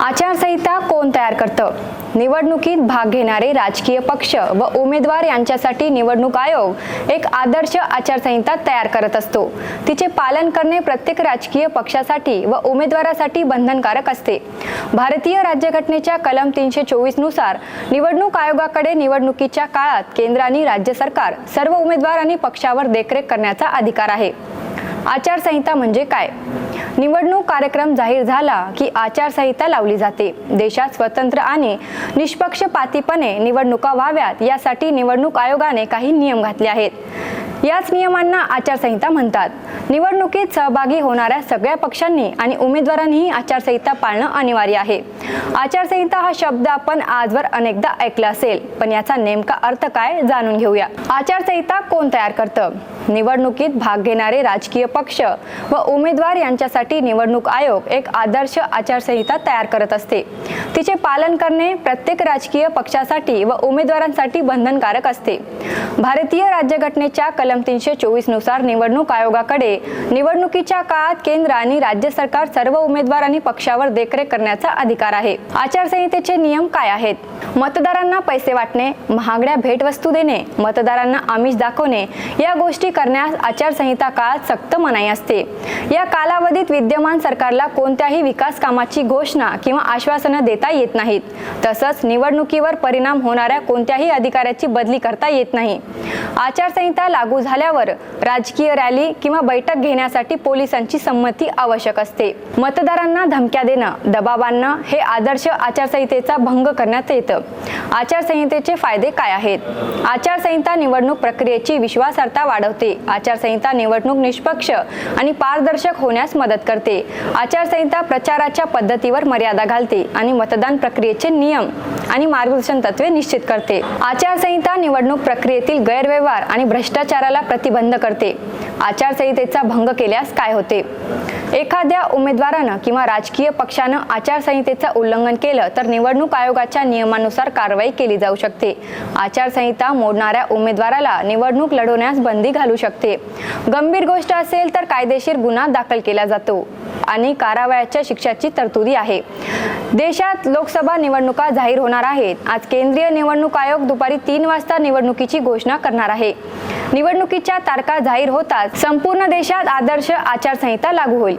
आचारसंहिता कोण तयार करतं? निवडणुकीत भाग घेणारे राजकीय पक्ष व उमेदवार यांच्यासाठी निवडणूक आयोग एक आदर्श आचारसंहिता तयार करत असतो. तिचे पालन करणे प्रत्येक राजकीय पक्षासाठी व उमेदवारासाठी बंधनकारक असते. भारतीय राज्यघटनेच्या कलम तीनशे चोवीसनुसार निवडणूक आयोगाकडे निवडणुकीच्या काळात केंद्र आणि राज्य सरकार सर्व उमेदवार आणि पक्षावर देखरेख करण्याचा अधिकार आहे. आचारसंहिता म्हणजे काय? निवडणूक कार्यक्रम जाहीर झाला की आचारसंहिता लावली जाते. देशात स्वतंत्र आणि निष्पक्षपातीपणे निवडणुका व्हाव्यात यासाठी निवडणूक आयोगाने काही नियम घातले आहेत. याच नियमांना आचारसंहिता म्हणतात. निवडणुकीत सहभागी होणाऱ्या सगळ्या पक्षांनी आणि उमेदवारांनीही आचारसंहिता पाळणं अनिवार्य आहे. आचारसंहिता हा शब्द आपण आजवर अनेकदा ऐकला असेल पण याचा नेमका अर्थ काय जाणून घेऊया. आचारसंहिता कोण तयार करतं? निवडणुकीत भाग घेणारे राजकीय पक्ष व उमेदवार यांच्यासाठी निवडणूक आयोग एक आदर्श आचारसंहिता तयार करत असते. तिचे पालन करणे प्रत्येक राजकीय पक्षासाठी व उमेदवारांसाठी बंधनकारक असते. भारतीय राज्यघटनेच्या कलम तीनशे चोवीसनुसार निवडणूक आयोगाकडे निवडणुकीच्या काळात केंद्र आणि राज्य सरकार सर्व उमेदवार आणि पक्षावर देखरेख करण्याचा अधिकार आहे. आचारसंहितेचे नियम काय आहेत? मतदारांना पैसे वाटणे महागड्या भेटवस्तू देणे मतदारांना आमिष दाखवणे या गोष्टी करण्यास आचारसंहिता काळात सक्त मनाई असते. या कालावधीत विद्यमान सरकारला कोणत्याही विकास कामाची घोषणा किंवा आश्वासनं देता येत नाहीत. तसंच निवडणुकीवर परिणाम होणाऱ्या कोणत्याही अधिकाऱ्याची बदली करता येत नाही. आचारसंहिता लागू झाल्यावर राजकीय रॅली किंवा बैठक घेण्यासाठी पोलिसांची संमती आवश्यक असते. मतदारांना धमक्या देणं दबाव आणणं हे आदर्श आचारसंहितेचा भंग करण्यात येतं. आचारसंहितेचे फायदे काय आहेत? आचारसंहिता निवडणूक प्रक्रियेची विश्वासार्हता वाढवते. आचारसंहिता निवडणूक निष्पक्ष आणि पारदर्शक होण्यास मदत करते. आचारसंहिता प्रचाराच्या पद्धतीवर मर्यादा घालते आणि मतदान प्रक्रियेचे नियम आणि मार्गदर्शन तत्वे निश्चित करते. आचारसंहिता निवडणूक प्रक्रियेतील गैरव्यवहार आणि भ्रष्टाचाराला प्रतिबंध करते. संहितेचा भंग केल्यास काय होते? एखाद्या उमेदवारानं किंवा राजकीय पक्षानं आचारसंहितेचं उल्लंघन केलं तर निवडणूक आयोगाच्या नियमानुसार कारवाई केली जाऊ शकते. आचारसंहिता मोडणाऱ्या उमेदवाराला निवडणूक लढवण्यास बंदी घालू शकते. गंभीर गोष्ट असेल तर कायदेशीर गुन्हा दाखल केला जातो आणि कारावायाच्या शिक्षाची तरतुदी आहे. देशात लोकसभा निवडणुका जाहीर होणार आहेत. आज केंद्रीय निवडणूक आयोग दुपारी तीन वाजता निवडणुकीची घोषणा करणार आहे. निवडणुकीच्या तारखा जाहीर होताच संपूर्ण देशात आदर्श आचारसंहिता लागू होईल.